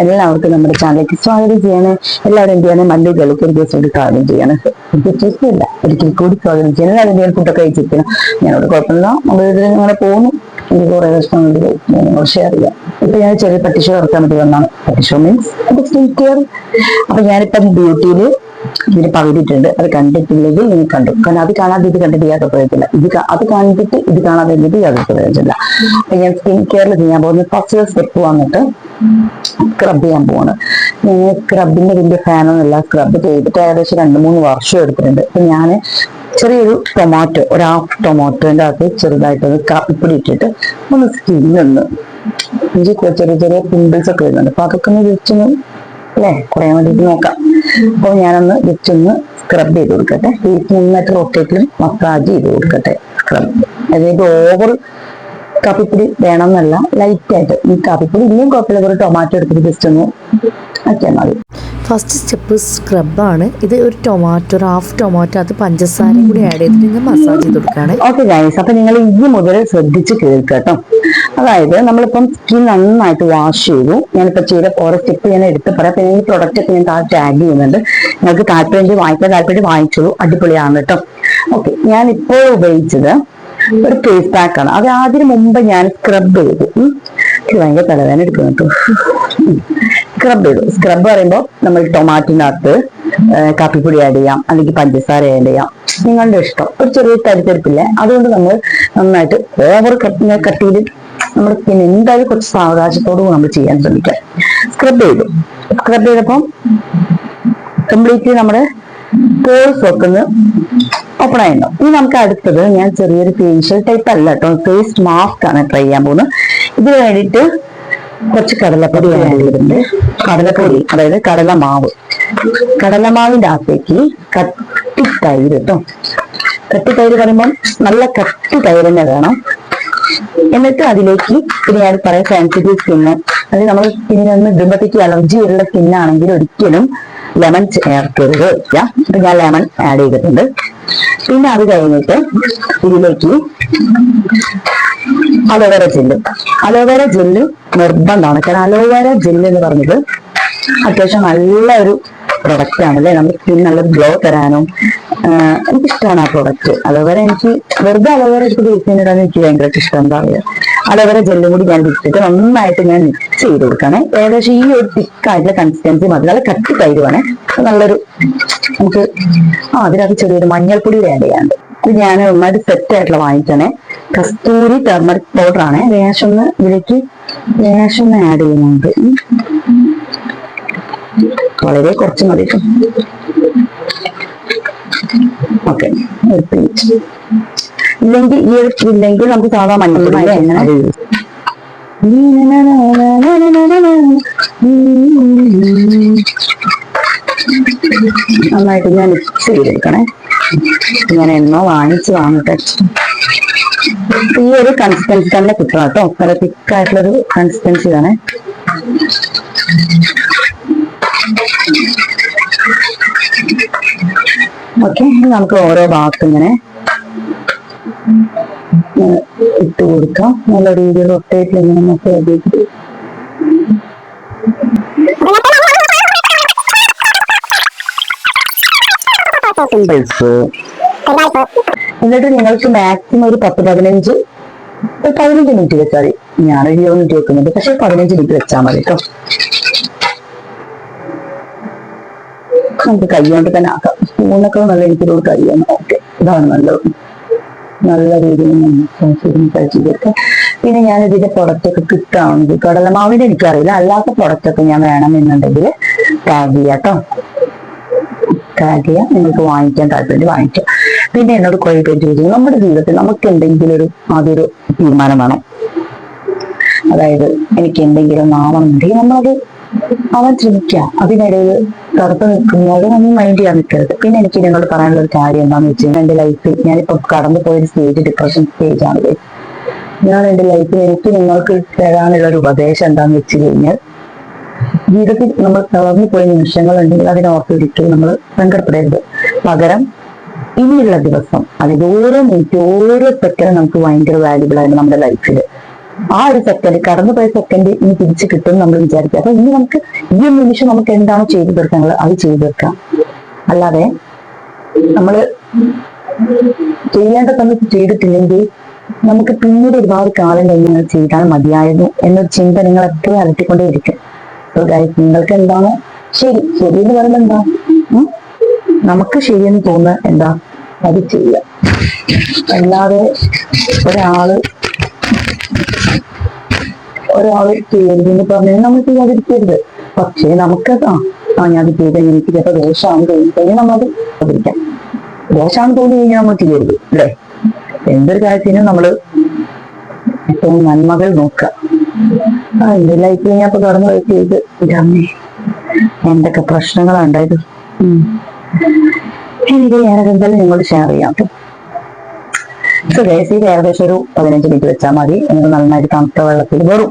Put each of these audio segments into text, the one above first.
എല്ലാവർക്കും നമ്മുടെ ചാനലിലേക്ക് സ്വാഗതം ചെയ്യണേ. എല്ലാവരും എന്ത് ചെയ്യണേ? മല്ലി കളിക്ക് ഒരു ദിവസം കൂടി സ്വാഗതം ചെയ്യണം. ഇല്ല. ഒരിക്കൽ കൂടി സ്വാഗതം ചെയ്യണം. എല്ലാവരും എന്തെങ്കിലും ഫുഡൊക്കെ കഴിച്ചിരിക്കണം ഞാനോട് കുഴപ്പമില്ല. നമ്മൾ ഇതിൽ നിങ്ങളെ പോകുന്നു. എനിക്ക് കുറെ പ്രശ്നമുണ്ട് ഞാൻ നിങ്ങൾ ഷെയർ ചെയ്യാം. ഇപ്പൊ ഞാൻ ചെറിയ പട്ടിഷോ ഇറക്കാൻ വേണ്ടി വന്നാണ് പട്ടിഷോ മീൻസ് സ്കിൻ കെയർ അപ്പൊ ഞാനിപ്പം ബ്യൂട്ടിയിൽ ഇതിന് പകുതിയിട്ടുണ്ട്. അത് കണ്ടിട്ടില്ലെങ്കിൽ നിങ്ങൾ കണ്ടു. കാരണം അത് കാണാതെ ഇത് കണ്ടിട്ട് യാതൊരു പ്രയോജനമില്ല. ഇത് അത് കണ്ടിട്ട് ഇത് കാണാതെ ഇത് യാതൊരു പ്രയോജനമില്ല. അപ്പൊ ഞാൻ സ്കിൻ കെയറിൽ ചെയ്യാൻ പോകുന്ന. ഫസ്റ്റ് സ്റ്റെപ്പ് വന്നിട്ട് സ്ക്രബ് ചെയ്യാൻ പോവാണ്. ഞാൻ സ്ക്രബിന്റെ വലിയ ഫാനൊന്നുമില്ല സ്ക്രബ് ചെയ്തിട്ട് ഏകദേശം രണ്ട് മൂന്ന് വർഷം എടുത്തിട്ടുണ്ട്. അപ്പൊ ഞാൻ ചെറിയൊരു ടൊമാറ്റോ ഒരു ഹാഫ് ടൊമാറ്റോന്റെ അകത്ത് ചെറുതായിട്ടൊന്ന് കാപ്പിപ്പൊടി ഇട്ടിട്ട് ഒന്ന് സ്കിന്നൊന്ന് എനിക്ക് ചെറിയ ചെറിയ പിമ്പിൾസ് ഒക്കെ വരുന്നുണ്ട്. അപ്പൊ അതൊക്കെ ഒന്ന് ജസ്റ്റ് ഒന്ന് അല്ലേ? കുറയാൻ വേണ്ടിയിട്ട് നോക്കാം. അപ്പോൾ ഞാനൊന്ന് ജസ്റ്റ് ഒന്ന് സ്ക്രബ് ചെയ്ത് കൊടുക്കട്ടെ. ഈ നന്നായിട്ട് റൊട്ടേറ്റിലും മസാജ് ചെയ്ത് കൊടുക്കട്ടെ. സ്ക്രബ് അതായത് ഓവർ കാപ്പിപ്പൊടി വേണമെന്നല്ല ലൈറ്റ് ആയിട്ട് ഈ കാപ്പിപ്പൊടി ഇനിയും കുഴപ്പമില്ല. ഒരു ടൊമാറ്റോ എടുത്തിട്ട് ജസ്റ്റ് ഒന്ന് ആക്കിയാൽ മതി. ഫസ്റ്റ് സ്റ്റെപ്പ് സ്ക്രബ് ആണ്. ഇത് ഒരു ടൊമാറ്റോ ഒരു ഹാഫ് ടൊമാറ്റോ അത് പഞ്ചസാരയും കൂടി ആഡ് ചെയ്തിട്ട് നിങ്ങൾ മസാജ് ചെയ്ത് കൊടുക്കുകയാണ്. ഓക്കെ ഗൈസ് അപ്പൊ നിങ്ങൾ ഇനി മുതൽ ശ്രദ്ധിച്ച് കേൾക്കുക കേട്ടോ. അതായത് നമ്മളിപ്പം സ്കിൻ നന്നായിട്ട് വാഷ് ചെയ്തു. ഞാനിപ്പോ ചെയ്ത ഓരോ സ്റ്റെപ്പ് ഞാൻ എടുത്ത് പറയാം. പിന്നെ ഈ പ്രൊഡക്റ്റ് ഒക്കെ ഞാൻ താഴെ ടാഗ് ചെയ്യുന്നുണ്ട്. നിങ്ങൾക്ക് താല്പര്യം വാങ്ങിക്കാൻ താല്പര്യം വാങ്ങിച്ചോളൂ. അടിപൊളിയാണ് കേട്ടോ. ഓക്കെ ഞാൻ ഇപ്പോൾ ഉപയോഗിച്ചത് ഒരു ഫേസ് പാക്ക് ആണ്. അത് അതിന് മുമ്പ് ഞാൻ സ്ക്രബ് ചെയ്തു. ഭയങ്കര തലവേദന എടുക്കുന്നു സ്ക്രബ് ചെയ്തു. സ്ക്രബ് പറയുമ്പോൾ നമ്മൾ ടൊമാറ്റിനകത്ത് കാപ്പിപ്പൊടി ആഡ് ചെയ്യാം. അല്ലെങ്കിൽ പഞ്ചസാര ആഡ് ചെയ്യാം. നിങ്ങളുടെ ഇഷ്ടം. ഒരു ചെറിയ തരിത്തെടുപ്പില്ലേ അതുകൊണ്ട് നമ്മൾ നന്നായിട്ട് ഓവർ കട്ട് കട്ട് ചെയ്ത് നമ്മുടെ സ്കിൻ എന്തായാലും കുറച്ച് സാവകാശത്തോടു നമ്മൾ ചെയ്യാൻ ശ്രമിക്കാം. സ്ക്രബ് ചെയ്തു. സ്ക്രബ് ചെയ്തപ്പം കംപ്ലീറ്റ്ലി നമ്മുടെ പോൾസ് ഒക്കെ ഒന്ന് ഓപ്പൺ ആയിരുന്നു ഇനി നമുക്ക് അടുത്തത് ഞാൻ ചെറിയൊരു ഫേഷ്യൽ ടൈപ്പ് അല്ല കേട്ടോ. ഫേസ് മാസ്ക് ആണ് ട്രൈ ചെയ്യാൻ പോകുന്നത്. ഇതിന് വേണ്ടിയിട്ട് കുറച്ച് കടലപ്പൊടി വേണ്ടിയിട്ടുണ്ട് കടലപ്പൊടി അതായത് കടലമാവ്. കടലമാവിന്റെ അകത്തേക്ക് കട്ടി തൈര് കേട്ടോ. കട്ടി തൈര് പറയുമ്പോൾ നല്ല കട്ടി തൈര് തന്നെ വേണം. എന്നിട്ട് അതിലേക്ക് പിന്നെ ഞാൻ പറയാം സെൻസിറ്റീവ് സ്കിന്ന് അതായത് നമ്മൾ സ്കിന്നിനൊന്ന് ഇടുമ്പോഴത്തേക്ക് അലർജി ഉള്ള സ്കിന്നാണെങ്കിൽ ഒരിക്കലും ലെമൺ ചേർക്കരുത്. അപ്പൊ ഞാൻ ലെമൺ ആഡ് ചെയ്തിട്ടുണ്ട്. പിന്നെ അത് കഴിഞ്ഞിട്ട് ഇതിലേക്ക് അലോവേര ജെല്ല്. അലോവേര ജെല്ല് നിർബന്ധമാണ്. കാരണം അലോവേര ജെല്ല് എന്ന് പറഞ്ഞത് അത്യാവശ്യം നല്ല ഒരു പ്രൊഡക്റ്റ് ആണ്. അല്ലേ? നമുക്ക് സ്കിൻ നല്ലൊരു ഗ്ലോ തരാനും എനിക്കിഷ്ടമാണ് ആ പ്രൊഡക്റ്റ് അലോവേര എനിക്ക് വെറുതെ അലോവേര എടുത്ത് യൂസ് ചെയ്യുന്നതാണ് എനിക്ക് ഭയങ്കര ഇഷ്ടം എന്താ പറയുക അലോവേര ജെല്ലും കൂടി ഞാൻ ഇട്ടിട്ട് നന്നായിട്ട് ഞാൻ മിക്സ് ചെയ്ത് കൊടുക്കണേ ഏകദേശം ഈ ഒരു തിക്കായിട്ടുള്ള കൺസിസ്റ്റൻസി മതി നല്ല കട്ടി തൈരുവാണ് നല്ലൊരു നമുക്ക് ആ അതിനകത്ത് ചെറിയൊരു മഞ്ഞൾപ്പൊടി ആഡ് ചെയ്യാണ്ട് ഞാൻ നന്നായിട്ട് സെറ്റ് ആയിട്ടുള്ള വാങ്ങിച്ചാണ് കസ്തൂരി ടർമറിക് പൗഡർ ആണ്. ലേശം ഒന്ന് ഇതിലേക്ക് ലേശം ഒന്ന് ആഡ് ചെയ്യുന്നുണ്ട്. വളരെ കുറച്ച് മതി. ഓക്കെ. ഇല്ലെങ്കിൽ ഈ ഒരു ഇല്ലെങ്കിൽ നമുക്ക് സാധാ നന്നായിട്ട് ഞാൻ ചെയ്തെടുക്കണേ ഞാൻ എന്നോ വാങ്ങിച്ച് വാങ്ങട്ടെ ഈ ഒരു കൺസിസ്റ്റൻസി തന്നെ കിട്ടണം കേട്ടോ നല്ല തിക്കായിട്ടുള്ളൊരു കൺസിസ്റ്റൻസി വേണേ ഓക്കെ നമുക്ക് ഓരോ ഭാഗത്തും ഇങ്ങനെ ഇട്ട് കൊടുക്കാം. നല്ല രീതിയിൽ റൊട്ടേറ്റിൽ ഇങ്ങനെ നമുക്ക് എന്നിട്ട് നിങ്ങൾക്ക് മാക്സിമം ഒരു പത്ത് പതിനഞ്ച് ഒരു പതിനഞ്ച് മിനിറ്റ് വെച്ചാൽ മതി. ഇരുപത് മിനിറ്റ് വെക്കുന്നുണ്ട് പക്ഷെ പതിനഞ്ച് മിനിറ്റ് വെച്ചാൽ മതി കേട്ടോ നമുക്ക് കഴിയാണ്ട് തന്നെ ആക്കാം. സ്പൂണൊക്കെ നല്ല എനിക്കൊരു കഴിയാണ് ഓക്കെ ഇതാണ് നല്ലത്. നല്ല രീതിയിൽ കഴിച്ചിട്ട് പിന്നെ ഞാൻ ഇതിന്റെ പ്രൊഡക്റ്റ് ഒക്കെ കിട്ടുകയാണെങ്കിൽ കടലമാവിന്റെ എനിക്കറിയില്ല. അല്ലാത്ത പ്രൊഡക്റ്റ് ഒക്കെ ഞാൻ വേണമെന്നുണ്ടെങ്കിൽ ടാഗ് ചെയ്യാം കേട്ടോ ചെയ്യാം. നിങ്ങൾക്ക് വാങ്ങിക്കാൻ താല്പര്യം വാങ്ങിക്കാം. പിന്നെ എന്നോട് കുറെ പേര് ചോദിച്ചു നമ്മുടെ ജീവിതത്തിൽ നമുക്ക് എന്തെങ്കിലും ഒരു ആദ്യൊരു തീരുമാനം വേണം. അതായത് എനിക്ക് എന്തെങ്കിലും നാമം ഉണ്ടെങ്കിൽ നമ്മളത് ആവാൻ ശ്രമിക്കുക അതിനിടയിൽ കറുത്ത് നിൽക്കുന്നതോട് നമ്മൾ മൈൻഡ് ചെയ്യാൻ നിൽക്കരുത്. പിന്നെ എനിക്ക് നിങ്ങളോട് പറയാനുള്ള ഒരു കാര്യം എന്താണെന്ന് വെച്ച് കഴിഞ്ഞാൽ എന്റെ ലൈഫിൽ ഞാനിപ്പോ കടന്നു പോയൊരു സ്റ്റേജ് ഡിപ്രഷൻ സ്റ്റേജ് ആണ്. ഞാൻ എന്റെ ലൈഫിൽ എനിക്ക് നിങ്ങൾക്ക് തരാനുള്ള ഒരു ഉപദേശം എന്താണെന്ന് വെച്ച് കഴിഞ്ഞാൽ ജീവിതത്തിൽ നമ്മൾ തളർന്നു പോയ നിമിഷങ്ങൾ ഉണ്ടെങ്കിൽ അതിനെ ഓർത്തൊരിക്കലും നമ്മൾ സങ്കടപ്പെടരുത്. പകരം ഇനിയുള്ള ദിവസം അതിൽ ഓരോ മിനിറ്റ് ഓരോ സെക്കൻഡ് നമുക്ക് ഭയങ്കര വാല്യുബിൾ ആയിരുന്നു നമ്മുടെ ലൈഫിൽ ആ ഒരു സെക്കൻഡ് കടന്നുപോയ സെക്കൻഡ് ഇനി തിരിച്ചു കിട്ടും നമ്മൾ വിചാരിക്കുക അപ്പൊ ഇനി നമുക്ക് ഈ ഒരു നിമിഷം നമുക്ക് എന്താണോ ചെയ്തു തീർക്കാനുള്ളത് അത് ചെയ്തു തീർക്കാം. അല്ലാതെ നമ്മൾ ചെയ്യേണ്ട സമയത്ത് ചെയ്തിട്ടില്ലെങ്കിൽ നമുക്ക് പിന്നീട് ഒരുപാട് കാലം കഴിഞ്ഞ് ചെയ്താൽ മതിയായിരുന്നു എന്നൊരു ചിന്ത നിങ്ങൾ എപ്പോഴും അലട്ടിക്കൊണ്ടേയിരിക്കും. സോ ഗൈസ് നിങ്ങൾക്ക് എന്താണ്? ശരി ശരി എന്ന് പറയുന്നത് എന്താ? നമുക്ക് ശരിയെന്ന് തോന്നുക എന്താ? അത് ചെയ്യുക അല്ലാതെ ഒരാൾ ഒരാൾ ചെയ്യരുതെന്ന് പറഞ്ഞാൽ നമ്മൾ ചെയ്യാതിരിക്കരുത്. പക്ഷേ നമുക്ക് ആ ആ ഞാൻ അത് ചെയ്ത എനിക്ക് ചിലപ്പോൾ ദോഷമാണ് തോന്നി നമ്മൾ നമ്മളത് പ്രതികരിക്കാം ദോഷമാണ് തോന്നി കഴിഞ്ഞാൽ നമ്മൾ ചെയ്യരുത് അല്ലേ? എന്തൊരു കാര്യത്തിനും നമ്മൾ ഏറ്റവും നന്മകൾ നോക്കുക. ആ എന്റെ ലൈഫിൽ ഞാൻ ഇപ്പൊ കടന്നു പോയി ചെയ്ത് അമ്മേ എന്തൊക്കെ പ്രശ്നങ്ങളാണ് ഉണ്ടായത്. എനിക്ക് ഞാനത് എന്തായാലും നിങ്ങളോട് ഷെയർ ചെയ്യാം സോ ഗൈസ് ഇത് ഏകദേശം ഒരു പതിനഞ്ച് മിനിറ്റ് വെച്ചാൽ മതി. എന്നിട്ട് നന്നായിട്ട് തണുത്ത വെള്ളത്തിൽ വെറും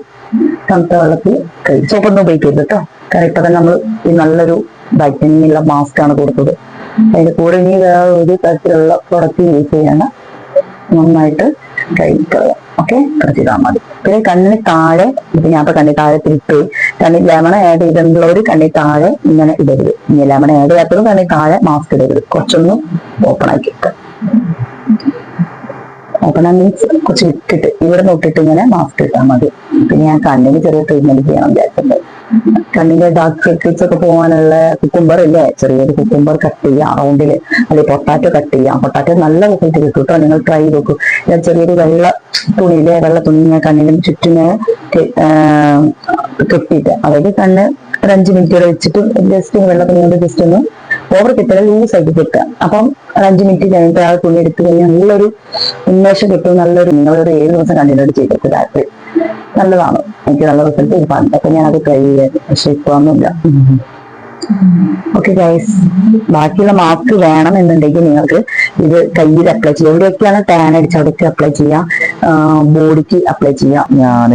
തണുത്ത വെള്ളത്തിൽ കഴി സോപ്പൊന്നും ഉപയോഗിക്കരുത് കേട്ടോ കാരണം ഇപ്പൊ തന്നെ നമ്മൾ ഈ നല്ലൊരു വൈറ്റമിൻ ഉള്ള മാസ്ക് ആണ് കൊടുത്തത്. അതിന്റെ കൂടെ ഇനി വേറെ ഒരു തരത്തിലുള്ള പ്രൊഡക്റ്റ് യൂസ് ചെയ്യാണ് നന്നായിട്ട് കഴിക്കുക ഓക്കെ ചെയ്താൽ മതി. പിന്നെ കണ്ണിന് താഴെ ഇപ്പൊ ഞാൻ ഇപ്പൊ കണ്ണിന് താഴെ തിരിച്ചു കണ്ണിൽ ലെമൺ ആഡ് ചെയ്തിട്ടുള്ളവർ കണ്ണി താഴെ ഇങ്ങനെ ഇടരുത്. ഇനി ലെമൺ ആഡ് ചെയ്യാത്തവരും കണ്ണി താഴെ മാസ്ക് ഇടരുത്. കുറച്ചൊന്നും ഓപ്പൺ ആക്കി വെക്കുക മീൻസ് കുറച്ച് ഇട്ടിട്ട് ഇവിടെ നോട്ടിട്ട് ഇങ്ങനെ മാസ്ക് ഇട്ടാൽ മതി. പിന്നെ ഞാൻ കണ്ണിന് ചെറിയ ട്രീറ്റ്മെന്റ് ചെയ്യണം വിചാരിക്കുന്നത് കണ്ണിന്റെ ഡാർക്ക് സർക്കിൾസ് ഒക്കെ പോകാനുള്ള കുക്കുംബർ ഇല്ലേ? ചെറിയൊരു കുക്കുംബർ കട്ട് ചെയ്യാം റൗണ്ടിൽ അല്ലെങ്കിൽ പൊട്ടാറ്റോ കട്ട് ചെയ്യാം. പൊട്ടാറ്റോ നല്ല റിസൾട്ട് കിട്ടും കേട്ടോ. നിങ്ങൾ ട്രൈ നോക്കൂ. ഞാൻ ചെറിയൊരു വെള്ള തുണിയിലെ വെള്ള തുണി ഞാൻ കണ്ണിന് ചുറ്റും ഞാൻ കെട്ടിയിട്ട്. അതായത് കണ്ണ് ഒരു അഞ്ച് മിനിറ്റ് വെച്ചിട്ട് ജസ്റ്റ് വെള്ള തുണി കൊണ്ട് ജസ്റ്റ് ഒന്ന് ഓവർ കിട്ടില്ല ലൂസ് ആയിട്ട് കിട്ടുക അപ്പം ഒരു അഞ്ച് മിനിറ്റ് കഴിഞ്ഞിട്ട് ആ തുണി എടുത്തു കഴിഞ്ഞാൽ നല്ലൊരു ഉന്മേഷം കിട്ടും നല്ലൊരു നിങ്ങളൊരു ഏഴ് ദിവസം കണ്ടിന്യൂ ചെയ്തിട്ട് രാത്രി. നല്ലതാണ്. എനിക്ക് നല്ല റിസൾട്ട് പണ്ടൊക്കെ ഞാൻ അത് ട്രൈ ചെയ്യാൻ പക്ഷെ ഇപ്പൊ ഒന്നുമില്ല ഓക്കെ ഗൈസ് ബാക്കിയുള്ള മാസ്ക് വേണം എന്നുണ്ടെങ്കിൽ നിങ്ങൾക്ക് ഇത് കയ്യിൽ അപ്ലൈ ചെയ്യാം. എവിടെയൊക്കെയാണ് ടാൻ അടിച്ച് അവിടേക്ക് അപ്ലൈ ചെയ്യാം? ബോഡിക്ക് അപ്ലൈ ചെയ്യാം. ഞാൻ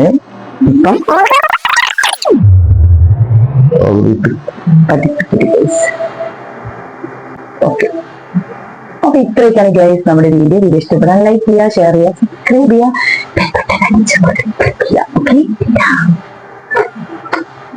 ഇപ്പം ഓക്കെ അപ്പൊ ഇത്രയൊക്കെയാണ് ഗൈസ് നമ്മുടെ വീഡിയോ വീഡിയോ ഇഷ്ടപ്പെടാൻ ലൈക്ക് ചെയ്യുക ഷെയർ ചെയ്യുക സബ്സ്ക്രൈബ് ചെയ്യുക. ഓക്കെ